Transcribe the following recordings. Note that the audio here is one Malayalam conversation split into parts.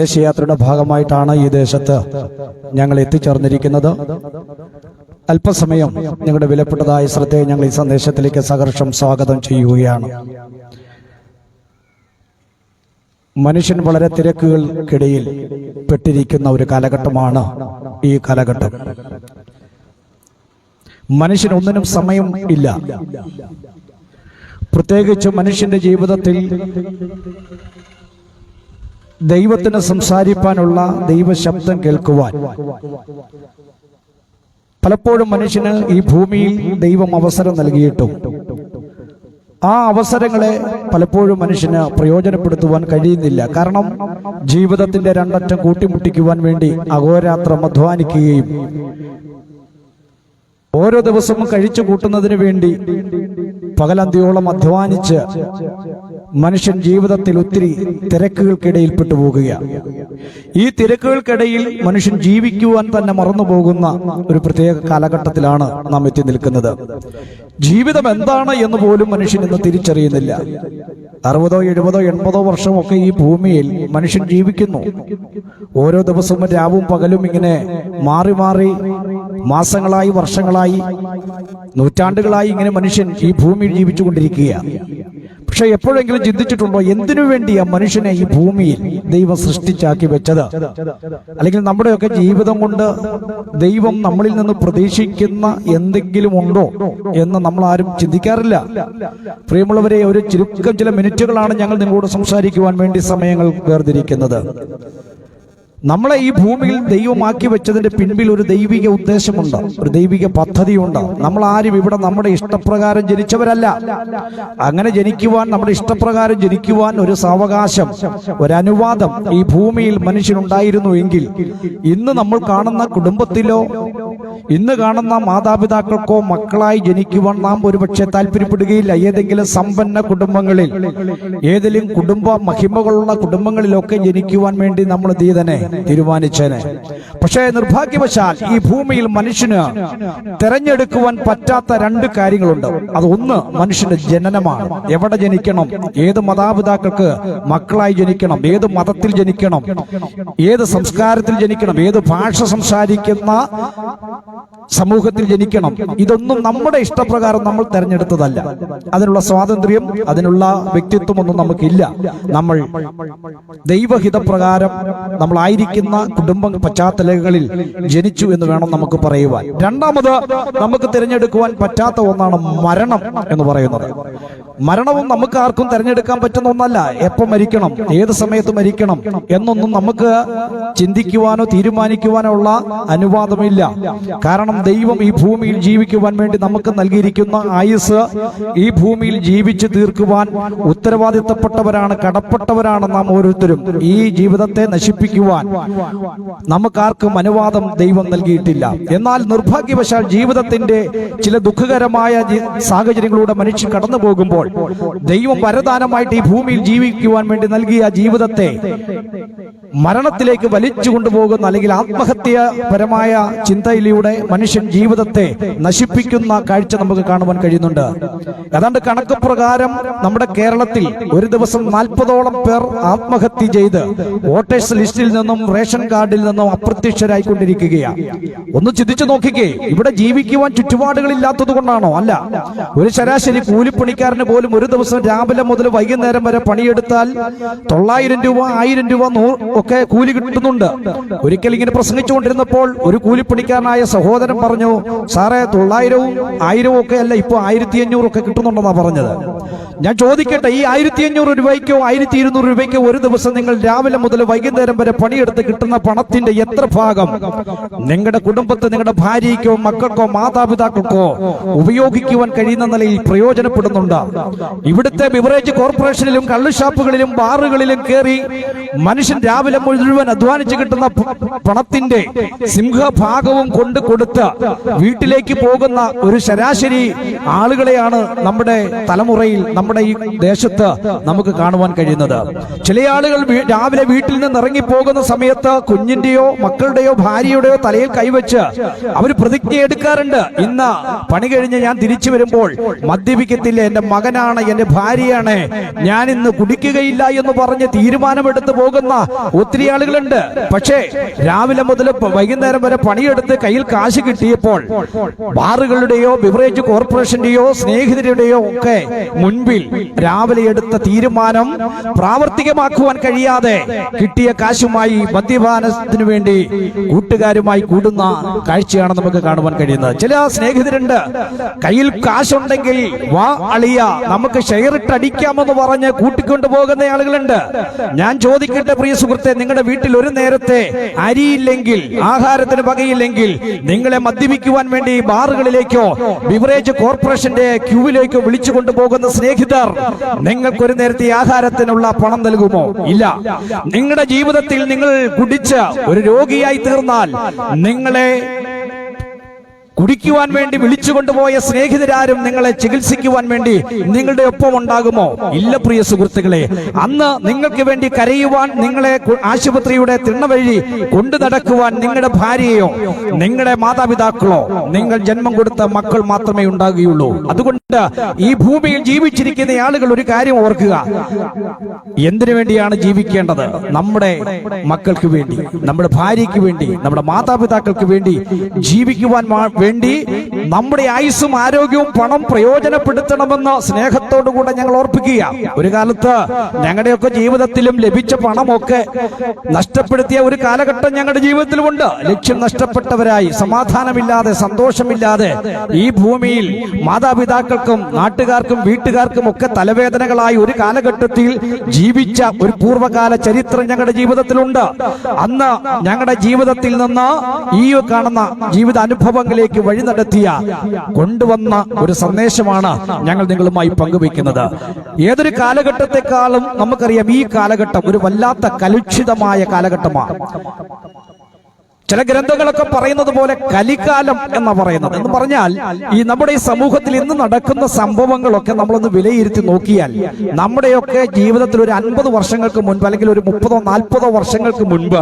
ദേശീയയാത്രയുടെ ഭാഗമായിട്ടാണ് ഈ ദേശത്ത് ഞങ്ങൾ എത്തിച്ചേർന്നിരിക്കുന്നത്. അല്പസമയം ഞങ്ങളുടെ വിലപ്പെട്ടതായ ശ്രദ്ധയെ ഞങ്ങൾ ഈ സന്ദേശത്തിലേക്ക് സഹർഷം സ്വാഗതം ചെയ്യുകയാണ്. മനുഷ്യൻ വളരെ തിരക്കുകൾക്കിടയിൽ പെട്ടിരിക്കുന്ന ഒരു കാലഘട്ടമാണ് ഈ കാലഘട്ടം. മനുഷ്യന് ഒന്നിനും സമയം ഇല്ല. പ്രത്യേകിച്ച് മനുഷ്യന്റെ ജീവിതത്തിൽ ദൈവത്തിന് സംസാരിപ്പാനുള്ള ദൈവശബ്ദം കേൾക്കുവാൻ. പലപ്പോഴും മനുഷ്യന് ഈ ഭൂമിയിൽ ദൈവം അവസരം നൽകിയിട്ടും ആ അവസരങ്ങളെ പലപ്പോഴും മനുഷ്യന് പ്രയോജനപ്പെടുത്തുവാൻ കഴിയുന്നില്ല. കാരണം ജീവിതത്തിന്റെ രണ്ടറ്റം കൂട്ടിമുട്ടിക്കുവാൻ വേണ്ടി അഹോരാത്രം അധ്വാനിക്കുകയും ഓരോ ദിവസവും കഴിച്ചു കൂട്ടുന്നതിന് വേണ്ടി പകലന്തിയോളം അധ്വാനിച്ച് മനുഷ്യൻ ജീവിതത്തിൽ ഒത്തിരി തിരക്കുകൾക്കിടയിൽ പെട്ടുപോകുകയാണ് ഈ തിരക്കുകൾക്കിടയിൽ മനുഷ്യൻ ജീവിക്കുവാൻ തന്നെ മറന്നുപോകുന്ന ഒരു പ്രത്യേക കാലഘട്ടത്തിലാണ് നാം എത്തി നിൽക്കുന്നത്. ജീവിതം എന്താണ് എന്ന് പോലും മനുഷ്യൻ ഇന്ന് തിരിച്ചറിയുന്നില്ല. അറുപതോ എഴുപതോ എൺപതോ വർഷമൊക്കെ ഈ ഭൂമിയിൽ മനുഷ്യൻ ജീവിക്കുന്നു. ഓരോ ദിവസവും രാവും പകലും ഇങ്ങനെ മാറി മാറി മാസങ്ങളായി വർഷങ്ങളായി നൂറ്റാണ്ടുകളായി ഇങ്ങനെ മനുഷ്യൻ ഈ ഭൂമിയിൽ ജീവിച്ചുകൊണ്ടിരിക്കുകയാണ് പക്ഷെ എപ്പോഴെങ്കിലും ചിന്തിച്ചിട്ടുണ്ടോ എന്തിനു വേണ്ടിയാ മനുഷ്യനെ ഈ ഭൂമിയിൽ ദൈവം സൃഷ്ടിച്ചാക്കി വെച്ചത്? അല്ലെങ്കിൽ നമ്മുടെയൊക്കെ ജീവിതം കൊണ്ട് ദൈവം നമ്മളിൽ നിന്ന് പ്രതീക്ഷിക്കുന്ന എന്തെങ്കിലും ഉണ്ടോ എന്ന് നമ്മൾ ആരും ചിന്തിക്കാറില്ല. പ്രിയമുള്ളവരെ ഒരു ചുരുക്കം ചില മിനിറ്റുകളാണ് ഞങ്ങൾ നിങ്ങളോട് സംസാരിക്കുവാൻ വേണ്ടി സമയങ്ങൾ വേർതിരിക്കുന്നത്. നമ്മളെ ഈ ഭൂമിയിൽ ദൈവമാക്കി വെച്ചതിന്റെ പിൻപിൽ ഒരു ദൈവിക ഉദ്ദേശമുണ്ട് ഒരു ദൈവിക പദ്ധതിയുണ്ട്. നമ്മൾ ആരും ഇവിടെ നമ്മുടെ ഇഷ്ടപ്രകാരം ജനിച്ചവരല്ല. അങ്ങനെ ജനിക്കുവാൻ നമ്മുടെ ഇഷ്ടപ്രകാരം ജനിക്കുവാൻ ഒരു സാവകാശം ഒരു അനുവാദം ഈ ഭൂമിയിൽ മനുഷ്യനുണ്ടായിരുന്നു എങ്കിൽ ഇന്ന് നമ്മൾ കാണുന്ന കുടുംബത്തിലോ ഇന്ന് കാണുന്ന മാതാപിതാക്കൾക്കോ മക്കളായി ജനിക്കുവാൻ നാം ഒരുപക്ഷെ താല്പര്യപ്പെടുകയില്ല. ഏതെങ്കിലും സമ്പന്ന കുടുംബങ്ങളിൽ ഏതെങ്കിലും കുടുംബ മഹിമകളുള്ള കുടുംബങ്ങളിലൊക്കെ ജനിക്കുവാൻ വേണ്ടി നമ്മൾ തീതനെ തീരുമാനിച്ചേനെ. പക്ഷേ നിർഭാഗ്യവശാൽ ഈ ഭൂമിയിൽ മനുഷ്യന് തെരഞ്ഞെടുക്കുവാൻ പറ്റാത്ത രണ്ട് കാര്യങ്ങളുണ്ട്. അത് ഒന്ന് മനുഷ്യന്റെ ജനനമാണ്. എവിടെ ജനിക്കണം? ഏത് മാതാപിതാക്കൾക്ക് മക്കളായി ജനിക്കണം? ഏത് മതത്തിൽ ജനിക്കണം? ഏത് സംസ്കാരത്തിൽ ജനിക്കണം? ഏത് ഭാഷ സംസാരിക്കുന്ന സമൂഹത്തിൽ ജനിക്കണം. ഇതൊന്നും നമ്മുടെ ഇഷ്ടപ്രകാരം നമ്മൾ തെരഞ്ഞെടുത്തതല്ല. അതിനുള്ള സ്വാതന്ത്ര്യം അതിനുള്ള വ്യക്തിത്വമൊന്നും നമുക്കില്ല. നമ്മൾ ദൈവഹിതപ്രകാരം നമ്മളായിരിക്കുന്ന കുടുംബ പശ്ചാത്തലങ്ങളിൽ ജനിച്ചു എന്ന് വേണം നമുക്ക് പറയുവാൻ. രണ്ടാമത് നമുക്ക് തിരഞ്ഞെടുക്കുവാൻ പറ്റാത്ത ഒന്നാണ് മരണം എന്ന് പറയുന്നത്. മരണവും നമുക്ക് ആർക്കും തിരഞ്ഞെടുക്കാൻ പറ്റുന്ന ഒന്നല്ല. എപ്പോൾ മരിക്കണം ഏത് സമയത്ത് മരിക്കണം എന്നൊന്നും നമുക്ക് ചിന്തിക്കുവാനോ തീരുമാനിക്കുവാനോ ഉള്ള അനുവാദമില്ല. കാരണം ദൈവം ഈ ഭൂമിയിൽ ജീവിക്കുവാൻ വേണ്ടി നമുക്ക് നൽകിയിരിക്കുന്ന ആയുസ് ഈ ഭൂമിയിൽ ജീവിച്ചു തീർക്കുവാൻ ഉത്തരവാദിത്തപ്പെട്ടവരാണ് കടപ്പെട്ടവരാണ് നാം ഓരോരുത്തരും. ഈ ജീവിതത്തെ നശിപ്പിക്കുവാൻ നമുക്കാർക്കും അനുവാദം ദൈവം നൽകിയിട്ടില്ല. എന്നാൽ നിർഭാഗ്യവശാൽ ജീവിതത്തിന്റെ ചില ദുഃഖകരമായ സാഹചര്യങ്ങളിലൂടെ മനുഷ്യൻ കടന്നു പോകുമ്പോൾ ദൈവം വരദാനമായിട്ട് ഈ ഭൂമിയിൽ ജീവിക്കുവാൻ വേണ്ടി നൽകിയ ജീവിതത്തെ മരണത്തിലേക്ക് വലിച്ചു കൊണ്ടുപോകുന്ന അല്ലെങ്കിൽ ആത്മഹത്യാപരമായ ആത്മഹത്യപരമായ ചിന്തയിലൂടെ മനുഷ്യൻ ജീവിതത്തെ നശിപ്പിക്കുന്ന കാഴ്ച നമുക്ക് കാണുവാൻ കഴിയുന്നുണ്ട്. ഏതാണ്ട് കണക്ക് പ്രകാരം നമ്മുടെ കേരളത്തിൽ ഒരു ദിവസം നാൽപ്പതോളം പേർ ആത്മഹത്യ ചെയ്ത് വോട്ടേഴ്സ് ലിസ്റ്റിൽ നിന്നും റേഷൻ കാർഡിൽ നിന്നും അപ്രത്യക്ഷരായിക്കൊണ്ടിരിക്കുകയാണ് ഒന്ന് ചിന്തിച്ചു നോക്കിക്കേ ഇവിടെ ജീവിക്കുവാൻ ചുറ്റുപാടുകൾ ഇല്ലാത്തത് കൊണ്ടാണോ? അല്ല ഒരു ശരാശരി കൂലിപ്പണിക്കാരന് പോലും ഒരു ദിവസം രാവിലെ മുതൽ വൈകുന്നേരം വരെ പണിയെടുത്താൽ തൊള്ളായിരം രൂപ ആയിരം രൂപ ഒക്കെ കൂലി കിട്ടുന്നുണ്ട്. ഒരിക്കൽ ഇങ്ങനെ പ്രസംഗിച്ചുകൊണ്ടിരുന്നപ്പോൾ ഒരു കൂലിപ്പണിക്കാരനായ സഹോദരൻ പറഞ്ഞു സാറേ തൊള്ളായിരവും ആയിരവും ഒക്കെ അല്ല ഇപ്പൊ ആയിരത്തി അഞ്ഞൂറൊക്കെ കിട്ടുന്നുണ്ടെന്നാ പറഞ്ഞത്. ഞാൻ ചോദിക്കട്ടെ ഈ ആയിരത്തി അഞ്ഞൂറ് രൂപയ്ക്കോ ആയിരത്തി ഇരുന്നൂറ് രൂപയ്ക്കോ ഒരു ദിവസം നിങ്ങൾ രാവിലെ മുതൽ വൈകുന്നേരം വരെ പണിയെടുത്ത് കിട്ടുന്ന പണത്തിന്റെ എത്ര ഭാഗം? നിങ്ങളുടെ കുടുംബത്തെ നിങ്ങളുടെ ഭാര്യയ്ക്കോ മക്കൾക്കോ മാതാപിതാക്കൾക്കോ ഉപയോഗിക്കുവാൻ കഴിയുന്ന നിലയിൽ പ്രയോജനപ്പെടുന്നുണ്ട്. ഇവിടുത്തെ ബിവറേജ് കോർപ്പറേഷനിലും കള്ളുഷാപ്പുകളിലും ബാറുകളിലും കയറി മനുഷ്യൻ രാവിലെ മുഴുവൻ അധ്വാനിച്ച് കിട്ടുന്ന പണത്തിന്റെ സിംഹഭാഗവും കൊണ്ട് കൊടുത്ത് വീട്ടിലേക്ക് പോകുന്ന ഒരു ശരാശരി ആളുകളെയാണ് നമ്മുടെ തലമുറയിൽ നമ്മൾ നമ്മുടെ ഈ ദേശത്ത് നമുക്ക് കാണുവാൻ കഴിയുന്നത്. ചില ആളുകൾ രാവിലെ വീട്ടിൽ നിന്ന് ഇറങ്ങി പോകുന്ന സമയത്ത് കുഞ്ഞിന്റെയോ മക്കളുടെയോ ഭാര്യയുടെയോ തലയിൽ കൈവച്ച് അവർ പ്രതിജ്ഞ എടുക്കാറുണ്ട്. ഇന്ന് പണി കഴിഞ്ഞ് ഞാൻ തിരിച്ചു വരുമ്പോൾ മദ്യപിക്കത്തില്ല എന്റെ മകനാണ് എന്റെ ഭാര്യയാണ് ഞാൻ ഇന്ന് കുടിക്കുകയില്ല എന്ന് പറഞ്ഞ് തീരുമാനമെടുത്ത് പോകുന്ന ഒത്തിരി ആളുകളുണ്ട്. പക്ഷേ രാവിലെ മുതൽ വൈകുന്നേരം വരെ പണിയെടുത്ത് കയ്യിൽ കാശ് കിട്ടിയപ്പോൾ ബാറുകളുടെയോ ബിവറേജ് കോർപ്പറേഷന്റെയോ സ്നേഹിതരുടെയോ ഒക്കെ മുൻപിൽ രാവിലെ എടുത്ത തീരുമാനം പ്രാവർത്തികമാക്കുവാൻ കഴിയാതെ കിട്ടിയ കാശുമായി മദ്യപാനത്തിന് വേണ്ടി കൂട്ടുകാരുമായി കൂടുന്ന കാഴ്ചയാണ് നമുക്ക് കാണുവാൻ കഴിയുന്നത്. ചില സ്നേഹിതരുണ്ട് കയ്യിൽ കാശുണ്ടെങ്കിൽ വാ അളിയ നമുക്ക് ഷെയർ അടിക്കാമെന്ന് പറഞ്ഞ് കൂട്ടിക്കൊണ്ടു പോകുന്ന ആളുകളുണ്ട്. ഞാൻ ചോദിക്കട്ടെ പ്രിയ സുഹൃത്തെ നിങ്ങളുടെ വീട്ടിൽ ഒരു നേരത്തെ അരിയില്ലെങ്കിൽ ആഹാരത്തിന് പകയില്ലെങ്കിൽ നിങ്ങളെ മദ്യപിക്കുവാൻ വേണ്ടി ബാറുകളിലേക്കോ ബിവറേജ് കോർപ്പറേഷന്റെ ക്യൂവിലേക്കോ വിളിച്ചു കൊണ്ടുപോകുന്ന സ്നേഹിതർ നിങ്ങൾക്ക് ഒരു നേരത്തെ ആഹാരത്തിനുള്ള പണം നൽകുമോ? ഇല്ല. നിങ്ങളുടെ ജീവിതത്തിൽ നിങ്ങൾ കുടിച്ച് ഒരു രോഗിയായി തീർന്നാൽ നിങ്ങളെ കുടിക്കുവാൻ വേണ്ടി വിളിച്ചു കൊണ്ടുപോയ സ്നേഹിതരാരും നിങ്ങളെ ചികിത്സിക്കുവാൻ വേണ്ടി നിങ്ങളുടെ ഒപ്പം ഉണ്ടാകുമോ? ഇല്ല പ്രിയ സുഹൃത്തുക്കളെ. അന്ന് നിങ്ങൾക്ക് വേണ്ടി കരയുവാൻ നിങ്ങളെ ആശുപത്രിയുടെ തിണ്ണവഴി കൊണ്ടു നടക്കുവാൻ നിങ്ങളുടെ ഭാര്യയോ നിങ്ങളുടെ മാതാപിതാക്കളോ നിങ്ങൾ ജന്മം കൊടുത്ത മക്കൾ മാത്രമേ ഉണ്ടാകുകയുള്ളൂ. അതുകൊണ്ട് ഈ ഭൂമിയിൽ ജീവിച്ചിരിക്കുന്ന ആളുകൾ ഒരു കാര്യം ഓർക്കുക. എന്തിനു വേണ്ടിയാണ് ജീവിക്കേണ്ടത്? നമ്മുടെ മക്കൾക്ക് വേണ്ടി നമ്മുടെ ഭാര്യയ്ക്ക് വേണ്ടി നമ്മുടെ മാതാപിതാക്കൾക്ക് വേണ്ടി ജീവിക്കുവാൻ മാ- വേണ്ടി നമ്മുടെ ആയുസ്സും ആരോഗ്യവും പണം പ്രയോജനപ്പെടുത്തണമെന്ന് സ്നേഹത്തോടുകൂടെ ഞങ്ങൾ ഓർപ്പിക്കുക. ഒരു കാലത്ത് ഞങ്ങളുടെയൊക്കെ ജീവിതത്തിലും ലഭിച്ച പണമൊക്കെ നഷ്ടപ്പെടുത്തിയ ഒരു കാലഘട്ടം ഞങ്ങളുടെ ജീവിതത്തിലുമുണ്ട്. ലക്ഷ്യം നഷ്ടപ്പെട്ടവരായി സമാധാനമില്ലാതെ സന്തോഷമില്ലാതെ ഈ ഭൂമിയിൽ മാതാപിതാക്കൾക്കും നാട്ടുകാർക്കും വീട്ടുകാർക്കും ഒക്കെ തലവേദനകളായി ഒരു കാലഘട്ടത്തിൽ ജീവിച്ച ഒരു പൂർവകാല ചരിത്രം ഞങ്ങളുടെ ജീവിതത്തിലുണ്ട്. അന്ന് ഞങ്ങളുടെ ജീവിതത്തിൽ നിന്ന് ഈ കാണുന്ന ജീവിത അനുഭവങ്ങളിലേക്ക് വഴി നടത്തിയ കൊണ്ടുവന്ന ഒരു സന്ദേശമാണ് ഞങ്ങൾ നിങ്ങളുമായി പങ്കുവയ്ക്കുന്നത്. ഏതൊരു കാലഘട്ടത്തെക്കാളും നമുക്കറിയാം ഈ കാലഘട്ടം ഒരു വല്ലാത്ത കലുഷിതമായ കാലഘട്ടമാണ്. ചില ഗ്രന്ഥങ്ങളൊക്കെ പറയുന്നത് പോലെ കലിക്കാലം എന്ന് പറയുന്നത്. എന്ന് പറഞ്ഞാൽ ഈ നമ്മുടെ ഈ സമൂഹത്തിൽ ഇന്ന് നടക്കുന്ന സംഭവങ്ങളൊക്കെ നമ്മളൊന്ന് വിലയിരുത്തി നോക്കിയാൽ നമ്മുടെയൊക്കെ ജീവിതത്തിൽ ഒരു അൻപത് വർഷങ്ങൾക്ക് മുൻപ് അല്ലെങ്കിൽ ഒരു മുപ്പതോ നാൽപ്പതോ വർഷങ്ങൾക്ക് മുൻപ്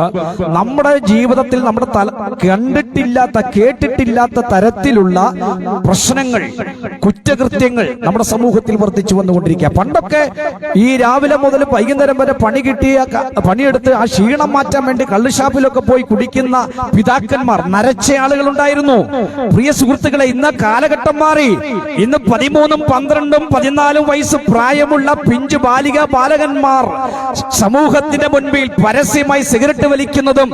നമ്മുടെ ജീവിതത്തിൽ നമ്മുടെ തല കണ്ടിട്ടില്ലാത്ത കേട്ടിട്ടില്ലാത്ത തരത്തിലുള്ള പ്രശ്നങ്ങൾ കുറ്റകൃത്യങ്ങൾ നമ്മുടെ സമൂഹത്തിൽ വർദ്ധിച്ചു വന്നുകൊണ്ടിരിക്കുക. പണ്ടൊക്കെ ഈ രാവിലെ മുതൽ വൈകുന്നേരം വരെ പണി കിട്ടിയ പണിയെടുത്ത് ആ ക്ഷീണം മാറ്റാൻ വേണ്ടി കള്ളുഷാപ്പിലൊക്കെ പോയി കുടിക്കുന്ന പിതാക്കന്മാർ നരച്ച ആളുകൾ ഉണ്ടായിരുന്നു പ്രിയ സുഹൃത്തുക്കളെ ഇന്ന് കാലഘട്ടം മാറി. ഇന്ന് പതിമൂന്നും പന്ത്രണ്ടും പതിനാലും വയസ്സ് പ്രായമുള്ള പിഞ്ചു ബാലിക ബാലകന്മാർ സമൂഹത്തിന്റെ മുൻപിൽ പരസ്യമായി സിഗരറ്റ് വലിക്കുന്നതും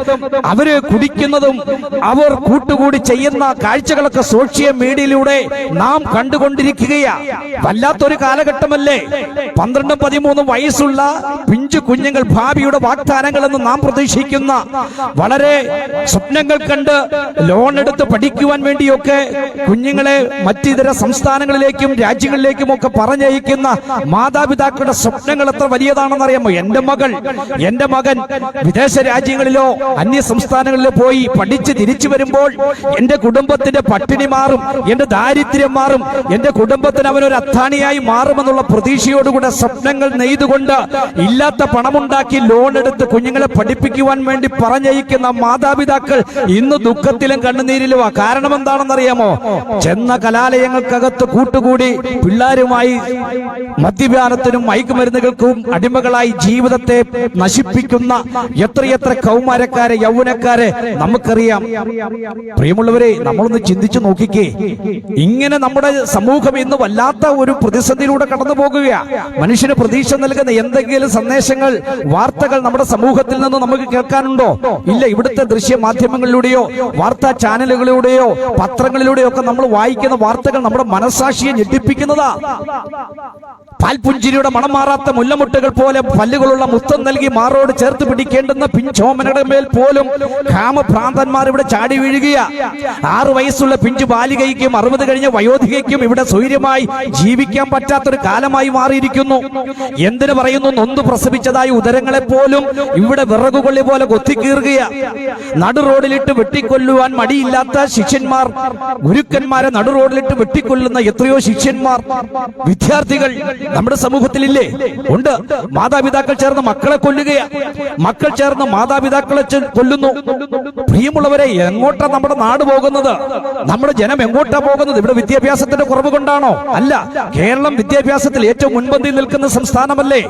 അവർ കുടിക്കുന്നതും അവർ കൂട്ടുകൂടി ചെയ്യുന്ന കാഴ്ചകളൊക്കെ സോഷ്യൽ മീഡിയയിലൂടെ നാം കണ്ടുകൊണ്ടിരിക്കുകയാണ് വല്ലാത്തൊരു കാലഘട്ടമല്ലേ? പന്ത്രണ്ടും പതിമൂന്നും വയസ്സുള്ള പിഞ്ചു കുഞ്ഞുങ്ങൾ ഭാവിയുടെ വാഗ്ദാനങ്ങൾ എന്ന് നാം പ്രതീക്ഷിക്കുന്ന വളരെ സ്വപ്നങ്ങൾ കണ്ട് ലോൺ എടുത്ത് പഠിക്കുവാൻ വേണ്ടിയൊക്കെ കുഞ്ഞുങ്ങളെ മറ്റിതര സംസ്ഥാനങ്ങളിലേക്കും രാജ്യങ്ങളിലേക്കും ഒക്കെ പറഞ്ഞയക്കുന്ന മാതാപിതാക്കളുടെ സ്വപ്നങ്ങൾ എത്ര വലിയതാണെന്ന് അറിയാമോ എന്റെ മകൾ എന്റെ മകൻ വിദേശ രാജ്യങ്ങളിലോ അന്യ സംസ്ഥാനങ്ങളിലോ പോയി പഠിച്ച് തിരിച്ചു വരുമ്പോൾ എന്റെ കുടുംബത്തിന്റെ പട്ടിണി മാറും എന്റെ ദാരിദ്ര്യം മാറും എന്റെ കുടുംബത്തിന് അവനൊരു അത്താണിയായി മാറുമെന്നുള്ള പ്രതീക്ഷയോടുകൂടെ സ്വപ്നങ്ങൾ നെയ്തുകൊണ്ട് ഇല്ലാത്ത പണമുണ്ടാക്കി ലോൺ എടുത്ത് കുഞ്ഞുങ്ങളെ പഠിപ്പിക്കുവാൻ വേണ്ടി പറഞ്ഞയക്കുന്ന മാതാപിതാക്കൾ ഇന്ന് ദുഃഖത്തിലും കണ്ണുനീരിലുമാ. കാരണം എന്താണെന്നറിയാമോ? ചെന്ന കലാലയങ്ങൾക്കകത്ത് കൂട്ടുകൂടി പിള്ളേരുമായി മദ്യപാനത്തിനും മയക്കുമരുന്നുകൾക്കും അടിമകളായി ജീവിതത്തെ നശിപ്പിക്കുന്ന എത്രയെത്ര കൗമാരക്കാരെ യൗവനക്കാരെ നമുക്കറിയാം. പ്രിയമുള്ളവരെ നമ്മളൊന്ന് ചിന്തിച്ചു നോക്കിക്കേ. ഇങ്ങനെ നമ്മുടെ സമൂഹം ഇന്ന് വല്ലാത്ത ഒരു പ്രതിസന്ധിയിലൂടെ കടന്നു പോകുക മനുഷ്യന് പ്രതീക്ഷ നൽകുന്ന എന്തെങ്കിലും സന്ദേശങ്ങൾ വാർത്തകൾ നമ്മുടെ സമൂഹത്തിൽ നിന്ന് നമുക്ക് കേൾക്കാനുണ്ടോ? ഇല്ല ഇവിടുത്തെ ദൃശ്യ മാധ്യമങ്ങളിലൂടെയോ വാർത്താ ചാനലുകളിലൂടെയോ പത്രങ്ങളിലൂടെയോ ഒക്കെ നമ്മൾ വായിക്കുന്ന വാർത്തകൾ നമ്മുടെ മനസാക്ഷിയെ ഞെട്ടിപ്പിക്കുന്നതാ. പാൽപുഞ്ചിരിയുടെ മണം മാറാത്ത മുല്ലമുട്ടുകൾ പോലെ പല്ലുകളുള്ള മുത്തം നൽകി മാറോട് ചേർത്ത് പിടിക്കേണ്ടുന്ന പിഞ്ചോമനയുടെ മേൽ പോലും കാമഭ്രാന്തന്മാർ ഇവിടെ ചാടി വീഴുകയാ. ആറു വയസ്സുള്ള പിഞ്ചു ബാലികയ്ക്കും അറുപത് കഴിഞ്ഞ വയോധികയ്ക്കും ഇവിടെ സ്വൈര്യമായി ജീവിക്കാൻ പറ്റാത്തൊരു കാലമായി മാറിയിരിക്കുന്നു. എന്തിനു പറയുന്നു? നൊന്ത് പ്രസവിച്ചതായി ഉദരങ്ങളെ പോലും ഇവിടെ വിറകുകൊള്ളി പോലെ കൊത്തിക്കീറുകയാ. നടു റോഡിലിട്ട് വെട്ടിക്കൊല്ലുവാൻ മടിയില്ലാത്ത ശിഷ്യന്മാർ ഗുരുക്കന്മാരെ നടു റോഡിലിട്ട് വെട്ടിക്കൊല്ലുന്ന എത്രയോ ശിഷ്യന്മാർ വിദ്യാർത്ഥികൾ നമ്മുടെ സമൂഹത്തിലില്ലേ? ഉണ്ട്. മാതാപിതാക്കൾ ചേർന്ന് മക്കളെ കൊല്ലുകയാ. മക്കൾ ചേർന്ന് മാതാപിതാക്കളെ കൊല്ലുന്നു. പ്രിയമുള്ളവരെ എങ്ങോട്ടാ നമ്മുടെ നാട് പോകുന്നത്? നമ്മുടെ ജനം എങ്ങോട്ടാ പോകുന്നത്? ഇവിടെ വിദ്യാഭ്യാസത്തിന്റെ കുറവ് കൊണ്ടാണോ? അല്ല കേരളം വിദ്യാഭ്യാസത്തിൽ ഏറ്റവും മുൻപന്തിയിൽ നിൽക്കുന്ന സംസ്ഥാനമല്ലേ?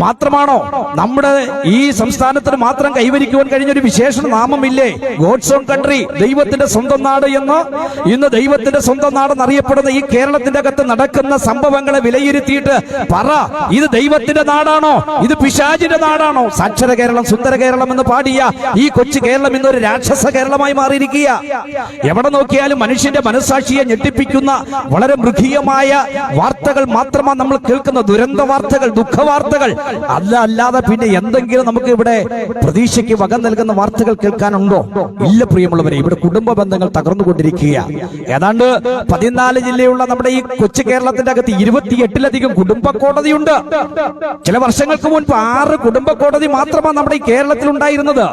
മാത്രമാണോ? നമ്മുടെ ഈ സംസ്ഥാനത്തിന് മാത്രം കൈവരിക്കുവാൻ കഴിഞ്ഞ ഒരു വിശേഷ നാമമില്ലേ ഗോഡ്സ് ഓൺ കൺട്രി ദൈവത്തിന്റെ സ്വന്തം നാട് എന്ന് ഇന്ന് ദൈവത്തിന്റെ സ്വന്തം നാടെന്ന് അറിയപ്പെടുന്ന ഈ കേരളത്തിന്റെ അകത്ത് നടക്കുന്ന സംഭവങ്ങളെ വിലയിരുത്തിയിട്ട് പറ. ഇത് ദൈവത്തിന്റെ നാടാണോ? ഇത് പിശാചിന്റെ നാടാണോ? സാക്ഷര കേരളം സുന്ദര കേരളം എന്ന് പാടിയ ഈ കൊച്ചു കേരളം ഇന്നൊരു രാക്ഷസ കേരളമായി മാറിയിരിക്കുക എവിടെ നോക്കിയാലും മനുഷ്യന്റെ മനസാക്ഷിയെ ഞെട്ടിപ്പിക്കുന്ന വളരെ മൃഗീയമായ വാർത്തകൾ മാത്രമാണ് നമ്മൾ കേൾക്കുന്ന. ദുരന്ത വാർത്തകൾ ദുഃഖ വാർത്തകൾ. അല്ല അല്ലാതെ പിന്നെ എന്തെങ്കിലും നമുക്ക് ഇവിടെ പ്രതീക്ഷയ്ക്ക് വക നൽകുന്ന വാർത്തകൾ കേൾക്കാനുണ്ടോ? ഇല്ല പ്രിയമുള്ളവരെ ഇവിടെ കുടുംബ ബന്ധങ്ങൾ തകർന്നുകൊണ്ടിരിക്കുക ഏതാണ്ട് പതിനാല് ജില്ലയുള്ള നമ്മുടെ ഈ കൊച്ചു കേരളത്തിന്റെ അകത്ത് ഇരുപത്തിയെട്ടിലധികം കുടുംബ കോടതിയുണ്ട്. ചില വർഷങ്ങൾക്ക് മുൻപ് ആറ് കുടുംബ കോടതി മാത്രമാണ് നമ്മുടെ ഈ കേരളത്തിൽ ഉണ്ടായിരുന്നത്.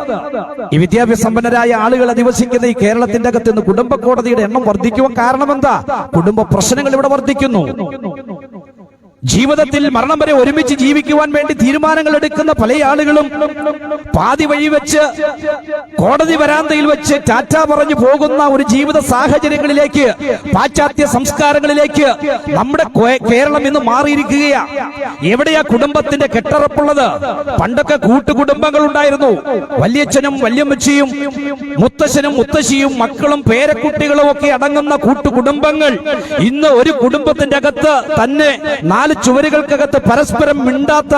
ഈ വിദ്യാഭ്യാസ സമ്പന്നരായ ആളുകൾ അധിവസിക്കുന്ന ഈ കേരളത്തിന്റെ അകത്ത് കുടുംബ കോടതിയുടെ എണ്ണം വർദ്ധിക്കുവാൻ കാരണം എന്താ കുടുംബ പ്രശ്നങ്ങൾ ഇവിടെ വർദ്ധിക്കുന്നു. ജീവിതത്തിൽ മരണം വരെ ഒരുമിച്ച് ജീവിക്കുവാൻ വേണ്ടി തീരുമാനങ്ങൾ എടുക്കുന്ന പല ആളുകളും പാതി വഴി വെച്ച് കോടതി വരാന്തയിൽ വെച്ച് ടാറ്റ പറഞ്ഞു പോകുന്ന ഒരു ജീവിത സാഹചര്യങ്ങളിലേക്ക് പാശ്ചാത്യ സംസ്കാരങ്ങളിലേക്ക് നമ്മുടെ കേരളം ഇന്ന് മാറിയിരിക്കുകയാണ് എവിടെയാ കുടുംബത്തിന്റെ കെട്ടറപ്പുള്ളത്? പണ്ടൊക്കെ കൂട്ടുകുടുംബങ്ങൾ ഉണ്ടായിരുന്നു. വല്യച്ഛനും വല്യമ്മച്ചിയും മുത്തശ്ശനും മുത്തശ്ശിയും മക്കളും പേരക്കുട്ടികളും ഒക്കെ അടങ്ങുന്ന കൂട്ടുകുടുംബങ്ങൾ ഇന്ന് ഒരു കുടുംബത്തിന്റെ അകത്ത് തന്നെ നാല് ചുവരുകൾക്കകത്ത് പരസ്പരം മിണ്ടാത്ത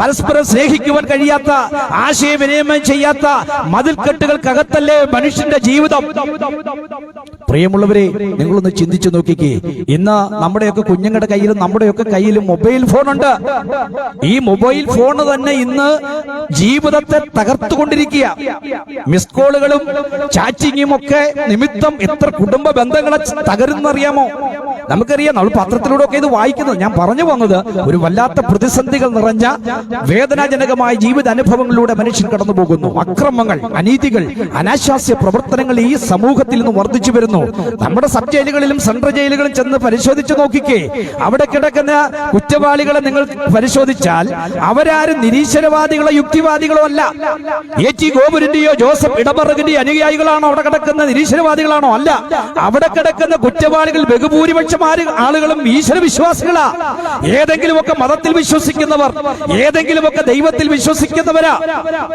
പരസ്പരം സ്നേഹിക്കുവാൻ കഴിയാത്ത ആശയവിനിമയം ചെയ്യാത്ത മതിൽക്കെട്ടുകൾക്കകത്തല്ലേ മനുഷ്യന്റെ ജീവിതം? പ്രിയമുള്ളവരെ നിങ്ങളൊന്ന് ചിന്തിച്ചു നോക്കിക്കേ. ഇന്ന് നമ്മുടെയൊക്കെ കുഞ്ഞുങ്ങളുടെ കയ്യിലും നമ്മുടെയൊക്കെ കയ്യിലും മൊബൈൽ ഫോൺ ഉണ്ട് ഈ മൊബൈൽ ഫോൺ തന്നെ ഇന്ന് ജീവിതത്തെ തകർത്തുകൊണ്ടിരിക്കുക. മിസ് കോളുകളും ചാറ്റിങ്ങും ഒക്കെ നിമിത്തം എത്ര കുടുംബ ബന്ധങ്ങളെ തകരുന്നറിയാമോ? നമുക്കറിയാം നമ്മൾ പത്രത്തിലൂടെ ഒക്കെ ഇത് വായിക്കുന്നത് ഞാൻ പറഞ്ഞു വന്നത് ഒരു വല്ലാത്ത പ്രതിസന്ധികൾ നിറഞ്ഞ വേദനാജനകമായ ജീവിത അനുഭവങ്ങളിലൂടെ മനുഷ്യൻ കടന്നു പോകുന്നു. അക്രമങ്ങൾ അനീതികൾ അനാശാസ്യ പ്രവർത്തനങ്ങൾ ഈ സമൂഹത്തിൽ നിന്ന് വർദ്ധിച്ചു വരുന്നു. നമ്മുടെ സബ് ജയിലുകളിലും സെൻട്രൽ ജയിലുകളിലും ചെന്ന് പരിശോധിച്ചു നോക്കിക്കേ. അവിടെ കിടക്കുന്ന കുറ്റവാളികളെ നിങ്ങൾ പരിശോധിച്ചാൽ അവരാരും നിരീശ്വരവാദികളോ യുക്തിവാദികളോ അല്ല. എ ടി ഗോപുരന്റെയോ ജോസഫ് ഇടപറകിന്റെയോ അനുയായികളാണോ അവിടെ കിടക്കുന്ന നിരീശ്വരവാദികളാണോ? അല്ല. അവിടെ കിടക്കുന്ന കുറ്റവാളികൾ ബഹുഭൂരിപക്ഷം ആര് ആളുകളും ഈശ്വര വിശ്വാസികളാ. ഏതെങ്കിലുമൊക്കെ മതത്തിൽ വിശ്വസിക്കുന്നവർ ഏതെങ്കിലുമൊക്കെ ദൈവത്തിൽ വിശ്വസിക്കുന്നവരാ.